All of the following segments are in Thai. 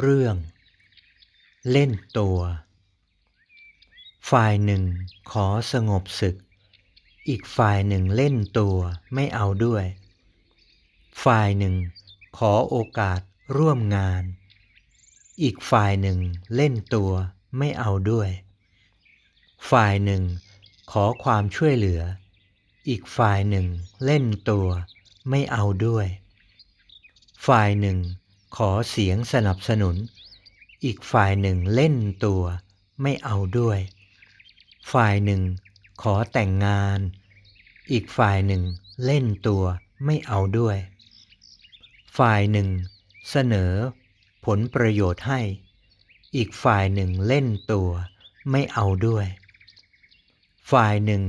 เรื่อง เล่นตัว ฝ่ายหนึ่งขอสงบศึก อีกฝ่ายหนึ่งเล่นตัวไม่เอาด้วย ฝ่ายหนึ่งขอโอกาสร่วมงาน อีกฝ่ายหนึ่งเล่นตัวไม่เอาด้วย ฝ่ายหนึ่งขอความช่วยเหลือ อีกฝ่ายหนึ่งเล่นตัวไม่เอาด้วย ฝ่ายหนึ่ง ขอเสียงสนับสนุน อีกฝ่ายหนึ่งเล่นตัวไม่เอาด้วย ฝ่ายหนึ่งขอแต่งงาน อีกฝ่ายหนึ่งเล่นตัวไม่เอาด้วย ฝ่ายหนึ่งเสนอผลประโยชน์ให้ อีกฝ่ายหนึ่งเล่นตัวไม่เอาด้วย ฝ่ายหนึ่ง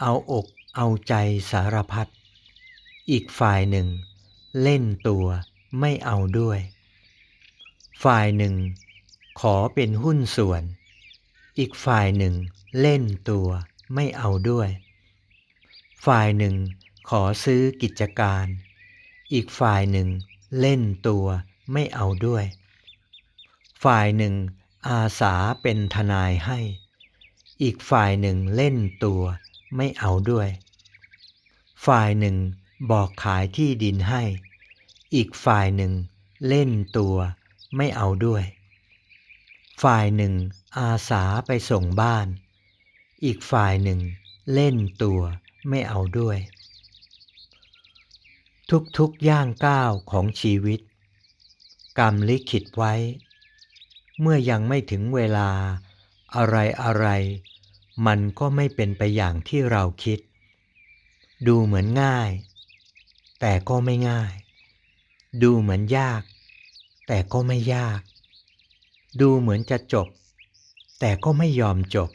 เอาอกเอาใจสารพัด อีกฝ่ายหนึ่งเล่นตัว ไม่เอาด้วย ฝ่ายหนึ่ง ขอเป็นหุ้นส่วน อีกฝ่ายหนึ่งเล่นตัวไม่เอาด้วย ฝ่ายหนึ่งขอซื้อกิจการ อีกฝ่ายหนึ่งเล่นตัวไม่เอาด้วย ฝ่ายหนึ่งอาสาเป็นทนายให้ อีกฝ่ายหนึ่งเล่นตัวไม่เอาด้วย ฝ่ายหนึ่งบอกขายที่ดินให้ อีกฝ่ายหนึ่งเล่นตัวไม่เอาด้วย ฝ่ายหนึ่งอาสาไปส่งบ้าน อีกฝ่ายหนึ่งเล่นตัวไม่เอาด้วย ทุกๆย่างก้าวของชีวิต กรรมลิขิตไว้ เมื่อยังไม่ถึงเวลาอะไรอะไรมันก็ไม่เป็นไปอย่างที่เราคิด ดูเหมือนง่าย แต่ก็ไม่ง่าย ดูเหมือนยาก แต่ก็ไม่ยาก ดูเหมือนจะจบ แต่ก็ไม่ยอมจบ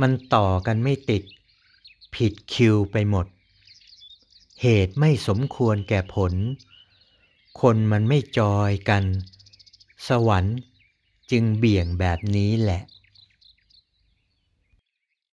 มันต่อกันไม่ติด ผิดคิวไปหมด เหตุไม่สมควรแก่ผล คนมันไม่จอยกัน สวรรค์จึงเบี่ยงแบบนี้แหละ